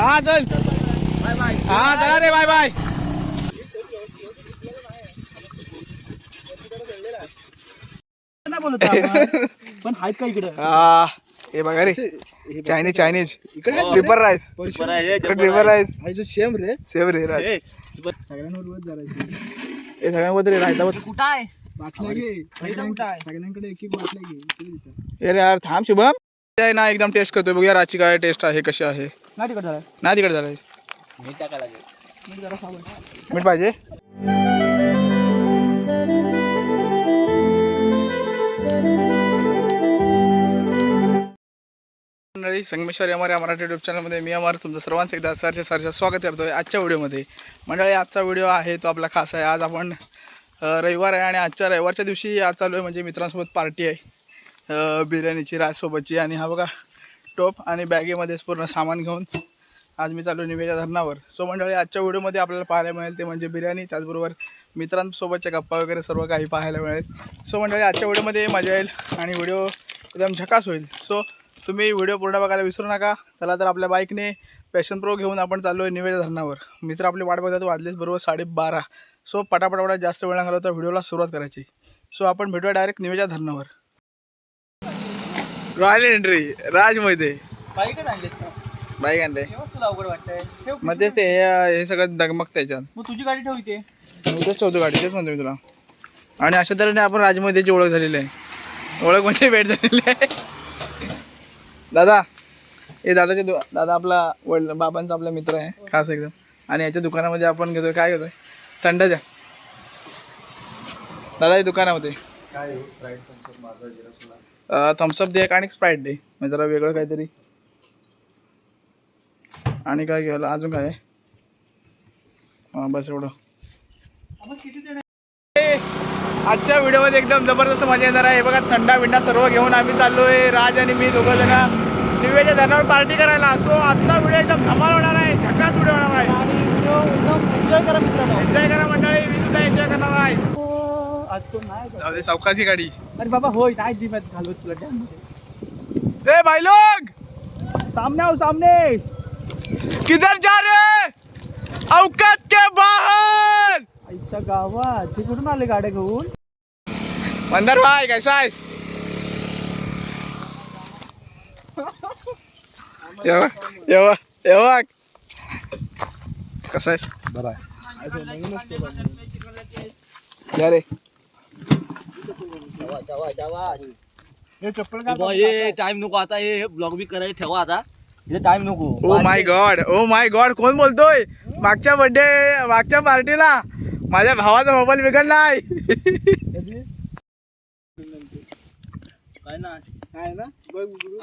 हा चल. हा चला रे बाय बाय. नाही बोलत आपण. पण आहेत का इकडं? हा हे बघा रे. Chinese Chinese paper rice paper rice हा जो सेम रे. सेव रे राईस सगळ्यांवर हे सगळ्यांमध्ये रे रायता कुठं आहे? बाटल्या घे. कुठं आहे? सगळ्यांकडे एक एक घे? अरे यार थांब शुभम. आहे ना एकदम टेस्ट करतोय. बघूया राची काय टेस्ट आहे कशी आहे. नाही तिकडे झालं नाही तिकडे झालं मीठ पाहिजे? मंडळी संगमेश्वर एम आर या मराठी युट्यूब चॅनलमध्ये मी अमर तुमचं सर्वांचं एकदा सरचे सरचे स्वागत करतोय आजच्या व्हिडिओमध्ये. मंडळी आजचा व्हिडिओ आहे तो आपला खास आहे. आज आपण रविवार आहे आणि आजच्या रविवारच्या दिवशी आज चालू आहे म्हणजे मित्रांसोबत पार्टी आहे. बिर्याणीची राजसोबतची आणि हा बघा टोप आणि बॅगेमध्येच पूर्ण सामान घेऊन आज मी चालू निवेजा धरणावर. सो मंडळी आजच्या व्हिडिओमध्ये आपल्याला पाहायला मिळेल ते म्हणजे बिर्याणी त्याचबरोबर मित्रांसोबतच्या गप्पा वगैरे सर्व काही पाहायला मिळेल. सो मंडळी आजच्या व्हिडिओमध्ये मजा येईल आणि व्हिडिओ एकदम झकास होईल. सो तुम्ही व्हिडिओ पूर्ण बघायला विसरू नका. चला तर आपल्या बाईकने पॅशन प्रो घेऊन आपण चाललो आहे निवेदा धरणावर. मित्र आपली वाट बघतात वाजलेच बरोबर साडेबारा. सो पटापटापटा जास्त वेळ न घालवता व्हिडिओला सुरुवात करायची. सो आपण भेटूया डायरेक्ट निवेजा धरणावर. रॉयल एंट्री राज मोहिते बाईकच आणलीस का? बाईक आणते तेव्हाच तुला अवघड वाटतंय. ठेव मध्येच ते हे हे सगळं डगमग त्याच्यात मग तुझी गाडी ठेव इथे. उद्याच ठेवतो गाडी तेच म्हणतो मी तुला. आणि अशा तऱ्हेने आपण राजमध्येची ओळख झालेली आहे. ओळख म्हणजे भेट झालेली आहे. दादा हे दादाचे दु दादा आपला वडील बाबांचा आपला मित्र आहे खास एकदम. आणि याच्या दुकानामध्ये आपण घेतोय काय घेतोय? थंड द्या. दादा हे दुकानामध्ये. थम्सअप दे एक आणि स्प्राईट दे. म्हणजे जरा वेगळं काहीतरी. आणि काय घ्यायला? अजून काय? आहे? हां बस एवढं. आजच्या व्हिडिओमध्ये एकदम जबरदस्त मजा येणार आहे. हे बघा थंडा बिंडा सर्व घेऊन आम्ही चाललोय. राज आणि मी दोघं जण निवेच्या धरणावर पार्टी करायला. सो आजचा व्हिडिओ एकदम धमाल होणार आहे. झकास व्हिडिओ होणार आहे. एन्जॉय करा मित्रांनो. एन्जॉय करा मंडळी. मी सुद्धा एन्जॉय करणार आहे. आज कोण नाही जाऊ दे सावकाशी गाडी. अरे बाबा होय नाही जिम्यात घालवत तुला. डॅममध्ये ए भाई लोग सामने आओ सामने. किधर जा रहे औकात के बाहर! आईच्या गावात. ते कुठून आले गाड्या घेऊन. मंदर भाई कैसा आहेस? येवा येवा येवा कसा आहेस? बरा या रे. हे चप्पल हे टाइम नको आता हे ब्लॉग बी करायला ठेवा आता. इथे टाइम नको. Oh my God oh my God कोण बोलतोय? मागच्या बर्थडे मागच्या पार्टीला माझ्या भावाचा मोबाईल बिघडलाय. काय ना.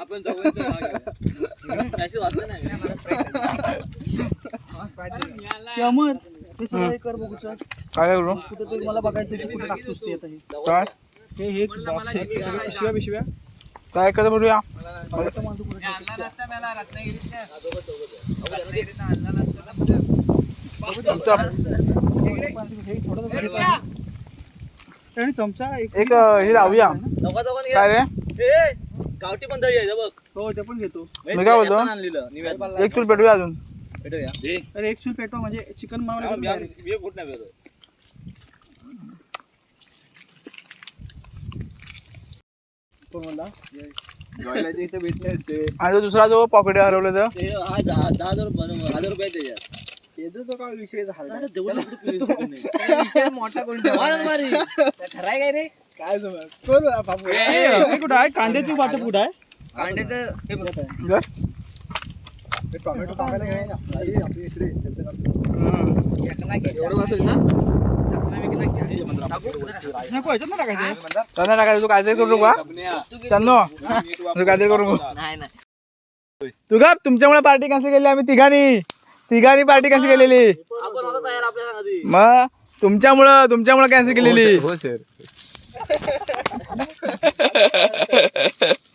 आपण ते सगळं हे कर काय करू? कुठं तरी मला बघायचं की कुठं टाकतोस ते आता हे. काय? हे हे box हे पिशव्या पिशव्या काय करत बोलूया बघायचं माणूस कुठं ठेवतोस ते. हे थोडं थोडं घेतो. आणि चमचा एक एक अं, हे लावूया. काय रे? हे गावठी पण दही आहे बघ. हो ते पण घेतो. मी काय बोलतो? एक चूल पेटूया अजून. अरे एक चूल पेटवा म्हणजे चिकन मी मावळे आम- मी कुठं नाही भेटत. आणि दुसरा जो पॉकेट हरवलं तर? हा दहा हजार बनव- हजार रुपये आहे त्याच्यात त्याचा तो काय विषय झाला? तेवढं मोठा. खराय काय रे? काय कुठं आहे? कांद्याची वाटप कुठं आहे? कांड्याचं हे बघ. जर. टोमॅटो टाकायला? नको ह्याच्यात ना टाकायचं. त्यांना टाकायचं तू काहीतरी करू नका त्यांनो तू काहीतरी करू नको. नाही नाही. तू का तुमच्यामुळे पार्टी कॅन्सल केली आम्ही तिघांनी. तिघांनी पार्टी कॅन्सल केलेली. आपण होता तयार आपल्या सांगा आधी. मग तुमच्यामुळं तुमच्यामुळं कॅन्सल केलेली. हो सर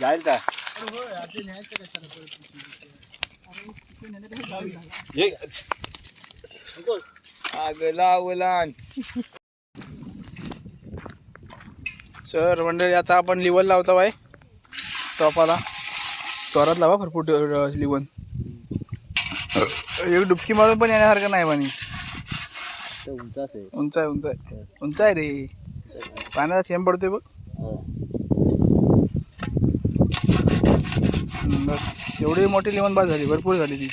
जाईल का सर मंडळी आता आपण लिवन लावतो बाय टॉपाला त्वरात लावा भरपूर ड- एक डुबकी मारून पण येण्यासारखं नाही पाणी आहे. उंच आहे उंच आहे. उंच आहे रे. पाण्याचा थेंब पडतोय बघ. हो. एवढी मोठी लिवन बाद झाली भरपूर झाली ती.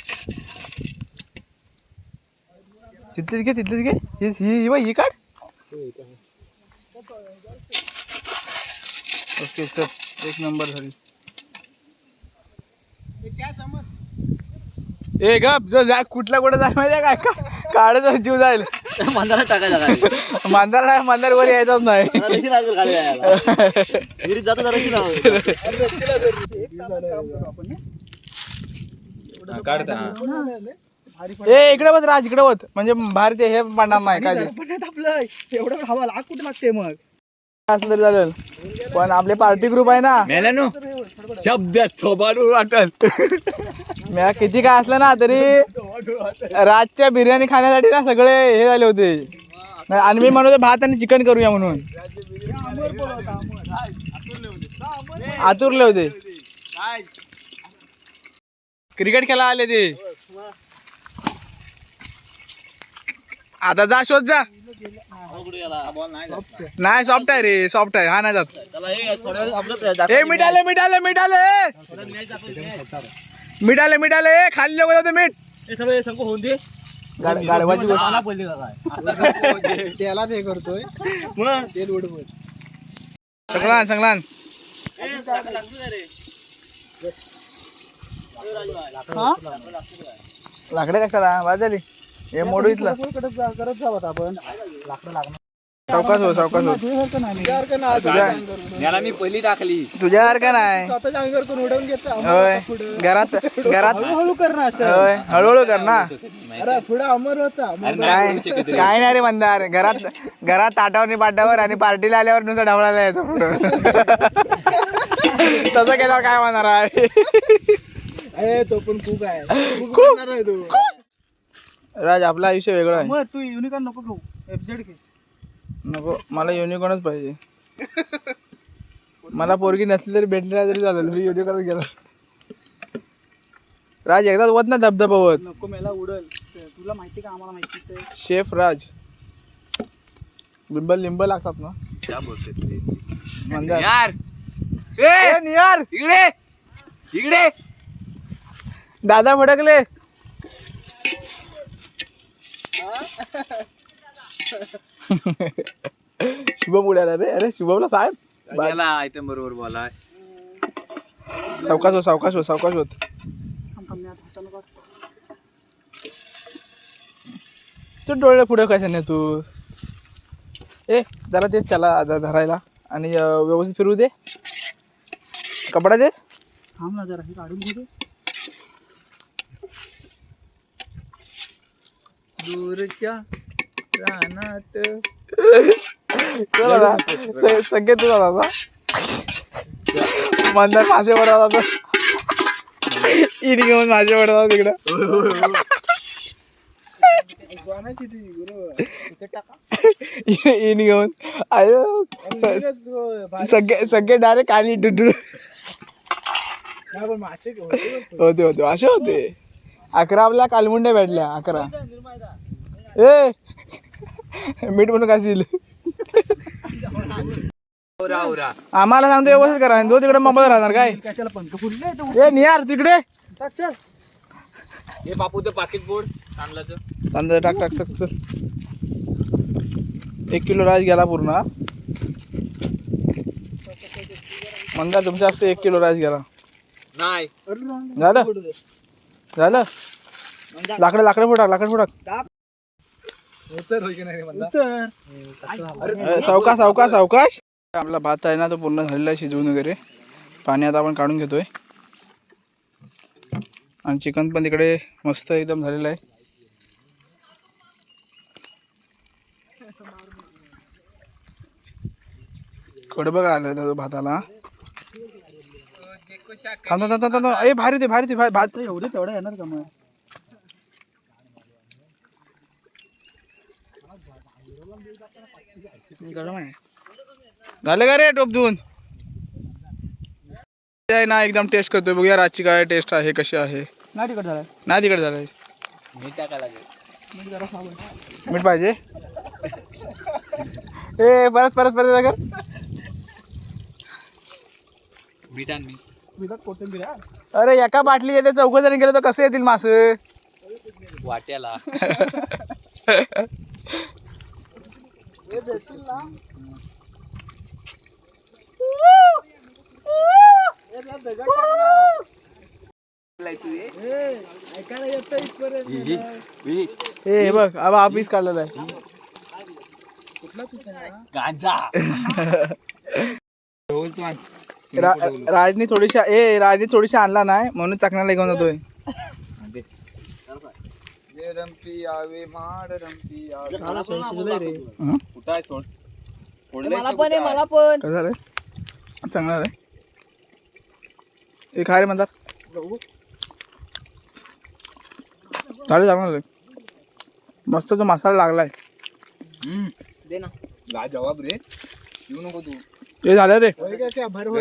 तिथलीच घे तिथलीच घे. ही बाई, ही काढ. ओके चल एक नंबर झाली. ए गप जो जा कुठला कुठं जाय माहिती काय का काढायचा जीव जाईल. त्या मांजराला टाकायचा काय? मांदार नाही मांदार वर यायचाच नाही. जराशी ए इकडे बघ राज इकडे बघ. म्हणजे बाहेर ते हे पडणार नाही काय ते पण आपलं एवढं हवा लाग कुठे लागते मग? असलं तरी चालेल. पण आपले पार्टी ग्रुप आहे ना. मेल्यानो शब्द सोबान वाटत मी किती काय असलं ना तरी राजच्या बिर्याणी खाण्यासाठी ना सगळे हे झाले होते. आणि मी म्हणत होते भात आणि चिकन करूया म्हणून. आतुरले होते. क्रिकेट खेळा आले ते. आता जा शोध जा. नाही सॉफ्ट आहे रे सॉफ्ट आहे. हा नाही जात. हे थोड्या वेळ आपलं ए मीठ आले मीठ आले मीठ आले मीठ आले मीठ आले खाली लोक जाते मीठ. हे सगळे होऊन दे गोष्ट. त्याला ते करतोय. मग? तेल उडवत संगलान संगलान. लाकडं कशाला? झाली हे मोडू इथला. करत जा करत जावं आपण. लाकडं लागणार. सावकाश हो सावकाश हो. तुझ्या याला मी पहिली टाकली. तुझ्यासारखं नाही. स्वतःच्या अंगावर कोण उडवून घेत होय. घरात घरात हळूहळू कर ना असं. होय. हळूहळू कर ना अरे पुढे अमर होता. मग काय? काय? नाही रे मंदार. घरात घरात ताटावर पाटावर आणि पार्टीला आल्यावर नुसतं ढवळायला यायचं पुढं. तसं केल्यावर काय म्हणणार आहे? ए, तो पण खूप आहे. खूप करणार आहे तो. राज आपलं आयुष्य वेगळं आहे. मग तू युनिकॉर्न नको घेऊ. एफजेड घे. नको मला युनिकॉर्नच पाहिजे. मला पोरगी नसली तरी भेटली तरी चालेल मी युनिकॉर्नच गेलो. राज एकदाच वत ना धबधबा वत नको मेला उडल. तुला माहिती का आम्हाला माहिती ते शेफ राज. बिंबल लिंब लागतात ना? मंदार. यार ए, निहार! इकडे! इकडे! दादा भडकले. शुभम उड्याला रे. अरे शुभमला सांग. आयटम बरोबर बोला. सावकाश हो सावकाश हो सावकाश होत. तू डोळे पुढे कशाने तू? ए जरा तेच त्याला धरायला. आणि व्यवस्थित फिरू दे. कपडा देस. थांब ना जरा हे काढून घेऊ दे. दूरच्या रानात. सगळे तुझा दादा मंदार माझे बडा दादा इन घेऊन माझे बडा दादा तिकडं. इन घेऊन. सगळे सगळे डायरेक्ट आणि. होते. होते असे होते. अकरा आपल्या कालमुंड्या भेटल्या अकरा. ए! मीठ म्हणून काशील आम्हाला सांगतो व्यवस्थित करा. तो तिकडे मोबाईल राहणार काय? ए नियार तिकडे. हे बापू ते पाकिट बोर्ड तांदळाचं तांदळ टाक टाक टाक चल. एक किलो राईस गेला पूर्ण. मंदा तुमच्या असते एक किलो राईस गेला. नाही. झालं? झालं? लाकडं लाकडं फुटाक लाकडं फुटाक उतर. अरे, सावकाश सावकाश सावकाश. आपला भात आहे ना तो पूर्ण झालेला आहे शिजवून वगैरे. पाणी आता आपण काढून घेतोय. आणि चिकन पण तिकडे मस्त एकदम झालेलं आहे. कडबग आलं त्या भाताला. थांब थांब थांब थांब ए भारी होते भारी होते भा- भात एवढे तेवढं येणार का मग? गरम आहे. झालं का रे टोप आहे ना एकदम टेस्ट करतोय. बघूया रातची काय टेस्ट आहे कशी आहे. नाही तिकट झालाय. नाही तिकडे झालंय. मी टाकायला लागेल. मीठ पाहिजे. ए परत परत परत कर मीठ आण मी हा. अरे एका बाटली येते चौघ जणी गेले तर कसं येतील मास? वाट्याला. हे बघ अब हा पीस काढलेला आहे. गांजा. रा- राजनी थोडीशी ए राजनी थोडीशी आणला नाही म्हणून चकण्याला घेऊन जातोय. रंपी आवे माड रंपी आवे. मला शिजलंय रे. हं? कुठं आहे सोड? मला पण आहे मला पण. कसं झालंय? चांगलं आहे हे खा रे म्हणतात. चालेल चांगलं झालंय. मस्त तो मसाला लागलाय. दे ना. ला जवाब रे. येऊ नको तू. ते झालं रे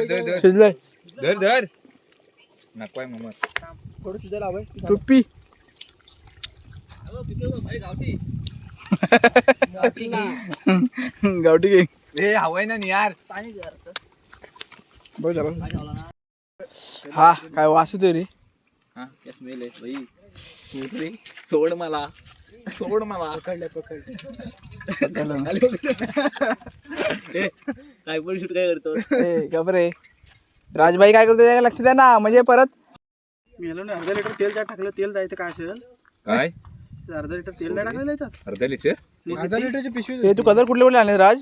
धर धर शिजलंय धर धर थोडं हवंय टुप्पी गावठी ए हवाय ना यार. बघ जरा हा काय वास येतोय रे हा स्मेल आहे सोड मला सोड मला. पकडले पकडले. काय पण शूट काय करतो? ए गबरे राजबाई काय करतो त्याला लक्ष द्या ना. म्हणजे परत गेलो ना अर्धा लिटर तेल ज्या टाकलं तेल जायचं काय असेल? काय? अर्धा लिटर तेल नाही टाकलेलं याच्यात? अर्धा लिटर? अर्धा लिटरची पिशवी हे तू कलर कुठले कुठले आणले राज?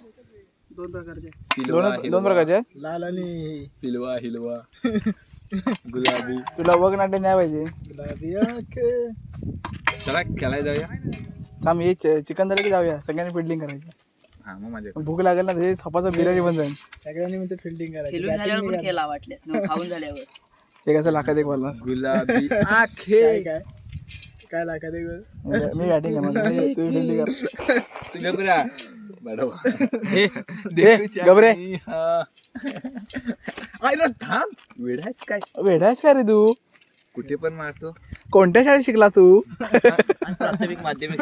दोन प्रकारचे. दोन दोन प्रकारचे? लाल आणि हिलवा हिलवा. गुलाबी. तुला वग नाट्य नाही पाहिजे. गुलाबी आंखें. चला खेळायला जाऊया. थांब हे चिकन झालं की जाऊया. सगळ्यांनी फिल्डिंग करायची. हा मग माझ्या भूक लागेल ना ते सपाचं बिर्याणी पण जाईल. सगळ्यांनी म्हणते फिल्डिंग करायची. खेळून झाल्यावर पण खेळा वाटले. खाऊन झाल्यावर. ते कसं लाखात एक बोलणार गुलाबी आखे. काय काय? काय लागत मी बॅटिंग करणार. म्हणजे तू फिल्डिंग कर. तुझ्या पुरा बडवा. दे गबरे. आयला थांब. वेडायच काय? का रे तू? कुठे पण मारतो. कोणत्या शाळेत शिकला तू? प्राथमिक माध्यमिक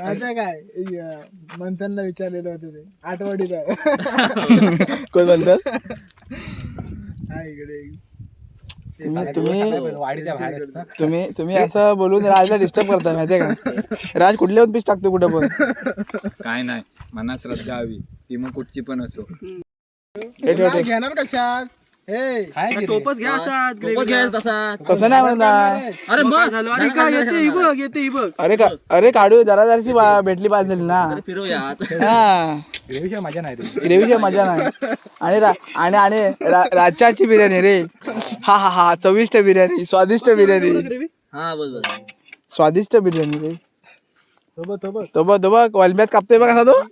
आता काय? मंथनला विचारलेलं होतं ते. आठवडीचा कोण म्हणतात हा इकडे. तुम्ही तुम्ही तुम्ही तुम्ही असं बोलून राजला डिस्टर्ब करता माहितीये का? राज कुठल्या पण पीस टाकतो कुठं पण. काय नाही मनात श्रद्धा हवी. ती मग कुठची पण असो. हे ठेव, ठेव. घेणार कशात हे? टोपच घ्या असात तसा तसं नाही म्हणता अरे मग झालं आणि काय येते ही बघ येते ही बघ अरे का अरे काढू जरा जराशी बा- भेटली पाहिजे ना. फिरवूया हा. ग्रेव्हीशिवाय मजा नाही रे. मजा नाही. आणि रा- आणि आणि रा- राजच्याची बिर्याणी रे. हा हा हा चविष्ट बिर्याणी स्वादिष्ट बिर्याणी. हा बस बस. स्वादिष्ट बिर्याणी रे. तो बघ तो बघ तो बघ वालम्यात कापतोय बघ कसा तो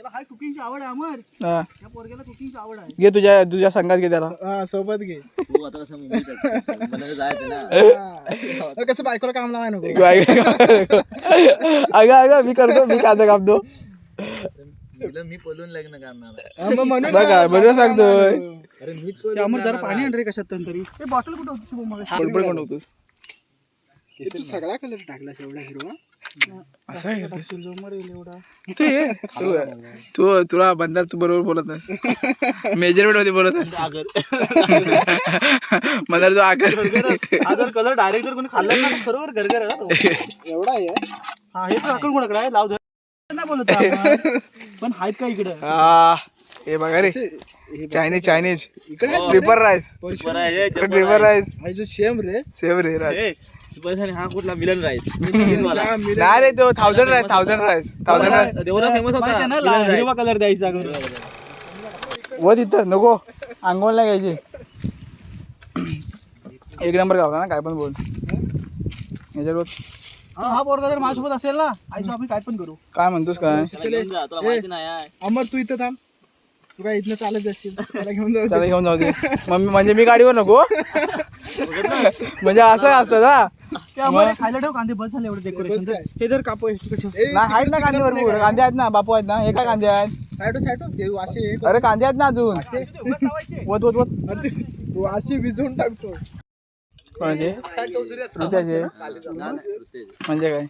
त्याला हाय कुकिंगची आवड आहे अमर. हा. या पोरग्याला कुकिंगची आवड आहे. घे तुझ्या तुझ्या संघात घे त्याला. हा सोबत घे. तू आता कसं मुंबईत मला जायचं ना. हा. अरे कसं बायकोला काम लावाय नको. अगं अगं मी करतो मी कांदा कापतो. तुला मी पळून लग्न करणार हा, मग म्हणून बघा बरोबर सांगतोय. अरे मीच ते अमर जरा पाणी आण रे कशात तरी. ते बॉटल कुठं होती शुभम? मगाशी? बडबड कोण होतोस. तू सगळा कलर टाकला एवढा हिरवा? टाकशील जो मरेल एवढा. तू ये. तू- तू तुला बंदार तू बरोबर बोलत नाहीस. मेजरमेंटमध्ये बोलत नाहीस मंदार तू आकर कलर डायरेक्ट जर कोणी खाल्ला ना सर्व गरगर आहे ना तो. एवढा आहे? हा हे तर कोणाकडे आहे. लाव धर. नाही बोलत आहे आपण. पण आहेत का इकडे? हा हे बघा रे. चायनीज चायनीज इकडे पेपर राईस पेपर राईस हा जो सेम रे. सेव रे राईस हा कुठला मिलन राईस नाही रे तो thousand rice thousand rice thousand rice Deora famous होता. मिलन राईस. हिरवा कलर द्यायचा व तिथं नको. आंघोळ नाही घ्यायची. एक नंबर गावला ना काय पण बोल. याच्यावर हा हा पोरगा जर माझ्यासोबत असेल ना आईसोबत आपण काय पण करू. काय म्हणतोस काय? त्याला घेऊन जा, तुला माहिती नाही आहे. अमर तू इथं थांब. तू काय इथनं चालत जाशील? त्याला घेऊन जाऊ त्याला घेऊन जाऊ दे. मग मी- म्हणजे मी गाडीवर नको. म्हणजे असं असतं ना. ते आम्हाला खायला ठेव कांदे बस झाले एवढे डेकोरेशन हे जर कापू इकडे ठेव. नाही आहेत ना कांदे भरपूर कांदे आहेत ना बापू आहेत ना. हे काय कांदे आहेत? साईडो साईडो ते वाशी अरे कांदे आहेत ना अजून. वत वत वत. वाशी भिजवून टाकतो. ऋत्याचे म्हणजे काय?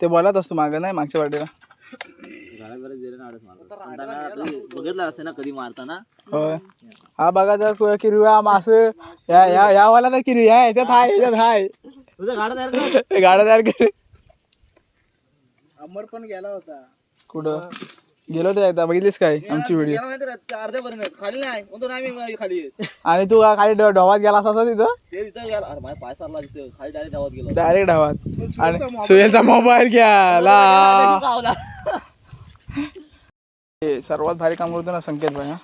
ते बोलत असतो मागं नाही मागच्या वाटेला. बघितलं असते ना कधी मारताना. होय. हा बघा तर कु- किरव्या मास या या या वाला तर किरव्या याच्यात हाय याच्यात हाय. तुझं गाडा तयार कर. गाडा तयार कर. अमर पण गेला होता. कुठं? गेलो होतो एकदा बघितलीस काय? आमची व्हिडिओ खाली नाही म्हणतो नाही खाली. आणि तू का खाली डोहात गेला असता तिथं? ते तिथं गेला. अरे माझ्या पाय सारला तिथं. खाली डायरेक्ट धावत गेलो. डायरेक्ट डावात. आणि सुहेलचा मोबाईल घ्याला गावला. हे सर्वात भारी काम करतो ना संकेत भाई हा.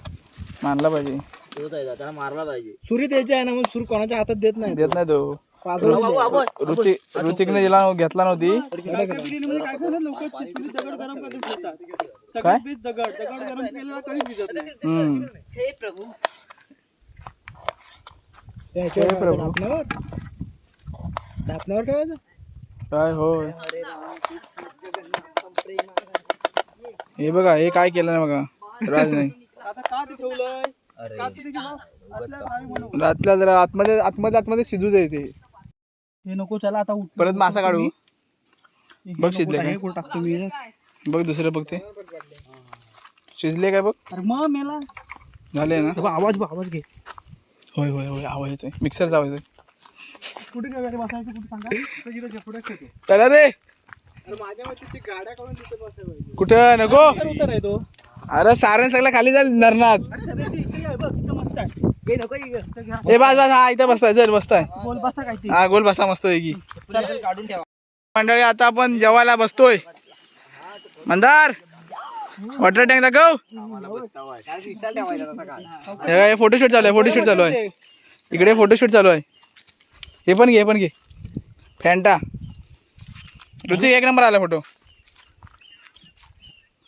मानला पाहिजे. तोच आहे, त्याला मारला पाहिजे सुरी द्यायची आहे ना मग सूर कोणाच्या हातात देत नाही. देत नाही तो. ऋतिक ऋतिकने दिला घेतला नव्हती. काय? हम्म. हे प्रभू. हे काय होय? हे बघा हे काय केलं नाही बघा. राज नाही. आता का ते ठेवलंय? का ते त्याच्या भाव- आतल्या भावी म्हणून. रातला जरा आतमध्ये आतमध्ये आतमध्ये शिजू दे ते. हे नको चला आता उठ परत मासा काढू. बघ शिजले काय? टाकतो मी? बघ दुसरं बघ ते शिजले काय बघ? अरे मग मेला. झाले ना? आवाज बघ आवाज घे. होय होय होय आवाज येतोय. मिक्सरचा आवाज येतोय. कुठे बसायचं कुठे सांगा? रे! माझ्या मते ती गाड्या काढून तिथे बसायला पाहिजे. कुठं नको. उतर आहे तो. अरे सारण सगळं खाली जाईल नरनाथ. अरे सगळ्याची इथे आहे बघ इथं मस्त आहे. हे नको इकडं. इथं घ्या. ए बस बस हा इथं बसताय चल बसताय. बोल बसा काय ती. हा गोल बसा मस्त की काढून ठेवा. मंडळी आता आपण जेवायला बसतोय. मंदार वॉटर टँक दाखव. हे काय फोटोशूट चालू आहे फोटोशूट चालू आहे. इकडे फोटोशूट चालू आहे. हे पण घे हे पण घे. फॅन्टा ऋतिक एक नंबर आला फोटो.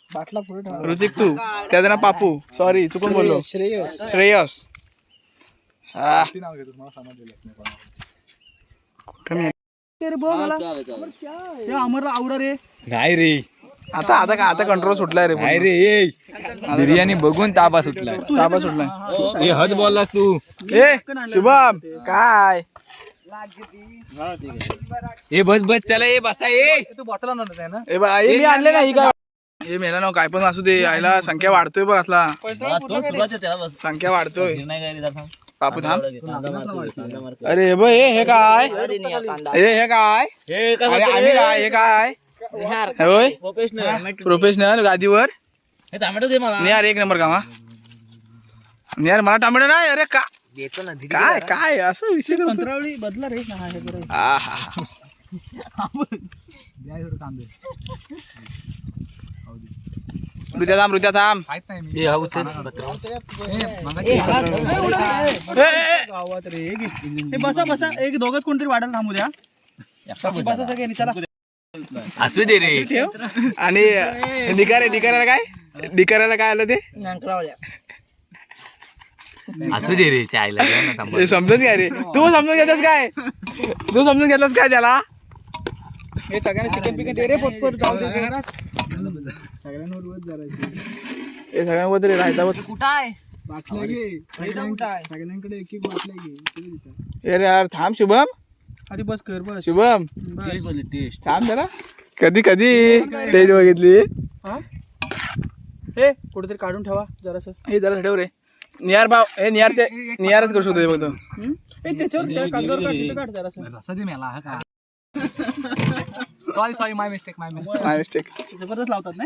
बाटला पुढे ठेवा. ऋतिक तू. त्याचं नाव पापू. सॉरी चुकून बोललो. श्रेयस. श्रेयस. हा. कुठं मी? ते रे हे अमरला आवरा काय आता आता का आता कंट्रोल सुटलाय रे काय रे ए. बिर्याणी बघून ताबा सुटलाय. ताबा सुटलाय. ए हद बोललास तू. ए शुभम काय? ए बस बस चला ए बसा ए. तू बॉटल आणत आहे ना? ए बा हे मी आणले नाही काय? हे मेला ना काय पण असू दे आईला संख्या वाढतोय बघ असला. संख्या वाढतोय. नाही. बापू थांब. अरे हे बघ हे हे काय? अरे नाही हा हे हे काय? हे अरे आम्ही? काय हे काय? निहार. होय? प्रोफेशनल प्रोफेशनल गादीवर. हे टोमॅटो दे मला. निहार एक नंबर का हा निहार मला टोमॅटो नाही अरे का? देतो ना काय काय असं विषय बदला रे. हा हे बरं. आहा. ऋत्या थांब ऋत्या थांब. हे हा उचल. ए, ए, ए. गावात रे हे घे. हे बसा बसा. एक दोघात कोणतरी वाढायला थांबू द्या. बाकी बसा सगळे आणि चला. असू दे रे. आणि निकारे निकारायला काय? निकारायला काय आलं ते? नांकरावल्या. असू दे रे त्या आईला द्या ना सांभाळ. समजून घ्या रे. तू समजून घेतलास काय? तू समजून घेतलास काय त्याला? हे सगळ्यांना चिकन पिकन दे रे पटपट जाऊ दे जरा हे सगळ्यांबद्दल रे राहता बघ. कुठं आहे? कुठं देतात. अरे यार थांब शुभम. आधी बस कर बस. शुभम. Taste taste. थांब जरा. कधी कधी स्टेज बघितली. हा? हे कुठेतरी काढून ठेवा जरास. हे जरा ठेव रे. नियार भाव हे नियार ते नियारच करू शकतो हे फक्त. त्याच्यावर त्या कागदावर काढ तिथं काढ जरासं. Sorry sorry my mistake my mistake my mistake जबरदस्त लावतात ना?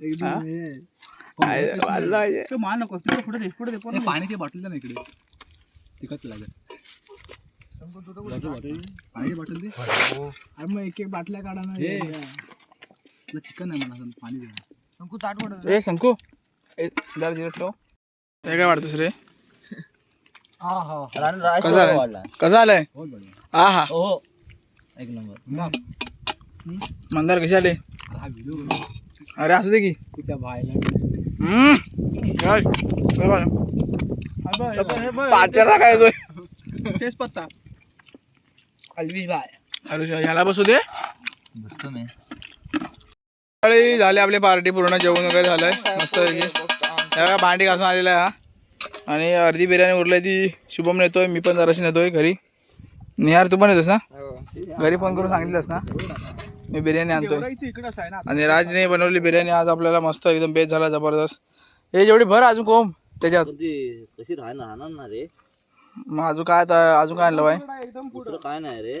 एकदम हे. ते माल नको पुढे दे पुढे दे पुढे दे. पाण्याची बॉटल ना इकडे. तिकट लागत पाण्याची बॉटल दे. अरे मग एक एक बाटल्या काढा ना. हे. चिकन आहे मला पाणी दे. शंकू ताट पडत ए शंकू. जरा जिरं ठेव. हे काय वाटतोस रे? कसं आलाय. कसं आलंय? हा हा हो. एक नंबर. मंदार कसे आले? अरे असू दे की. हम्म. काय? काय बरं? पाच्याला काय येतोय? तेच पत्ता अलविश बाय अरे ह्याला बसू दे. बसतो मी. सकाळी झाले आपली पार्टी पूर्ण जेवण वगैरे झालंय. मस्त त्या भांडी घासून आलेला आहे हा. आणि अर्धी बिर्याणी उरली ती. शुभम नेतोय मी पण जराशी नेतोय घरी. निहार तू पण येतोस ना? घरी फोन करून सांगितलंस ना? मी बिर्याणी आणतोय. आणि राजने बनवली बिर्याणी आज आपल्याला मस्त एकदम बेस्ट झाला जबरदस्त. हे जेवढी भर अजून कोंब त्याच्यात. ती कशी राहणार ना रे? मग अजून काय आता अजून काय आणलं बाय दुसरं काय नाही रे?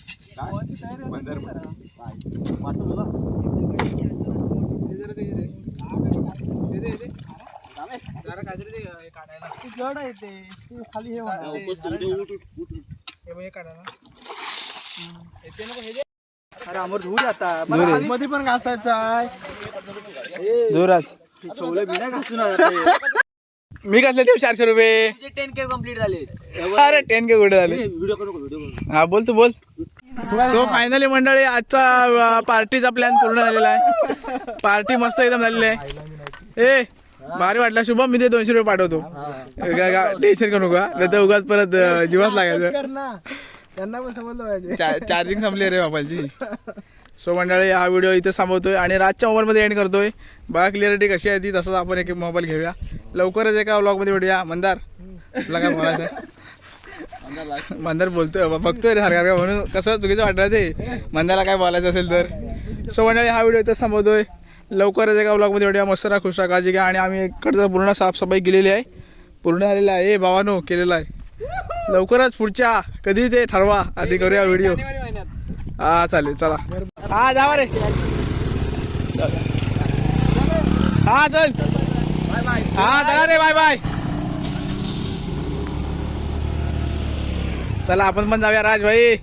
हे. जड आहे ते खाली हे. हा. अरे अमर धूर आता मला आतमध्ये पण घासायचा आहे जोरात चवले बिना घासून आता. मी कसले ते चारशे रुपये टेन के कंप्लीट झाले अरे टेन के कुठे झाले व्हिडिओ करू व्हिडिओ करू हा बोल तू बोल सो फायनली मंडळी आजचा पार्टीचा प्लॅन पूर्ण झालेला आहे. पार्टी मस्त एकदम झालेली आहे. ए भारी वाटला. शुभम मी ते दोनशे रुपये पाठवतो. टेन्शन करू नका. नाही तर उगाच परत अं, जीवात लागायचं. कर ना. त्यांना पण समजलं पाहिजे. चार्जिंग संपली रे बाबाची सो मंडळी हा व्हिडिओ इथे थांबवतोय आणि रातच्या मोबाईलमध्ये एंड करतोय. बघा क्लिअरिटी कशी आहे ती तसंच आपण एक मोबाईल घेऊया. लवकरच एका व्लॉगमध्ये भेटूया. मंदार तुला काय बोलायचं आहे? मंदार बोलतोय बा- बघतोय रे सारखा म्हणून. कसं चुकीचं वाटलं ते? मंदाला काय बोलायचं असेल तर. सो मंडळी हा व्हिडिओ इथं संबोधतोय लवकरच एका ब्लॉगमध्ये भेटूया. मस्त राहा खुश राहा काळजी घ्या. आणि आम्ही इकडचं पूर्ण साफसफाई केलेली आहे. पूर्ण झालेला आहे. ए भावानो केलेलं आहे. लवकरच पुढच्या कधी ते ठरवा. आधी करूया व्हिडिओ हा चालेल चला. हा जावा रे. हा चल. हा चला रे बाय बाय चला आपण पण जाऊया राज भाई.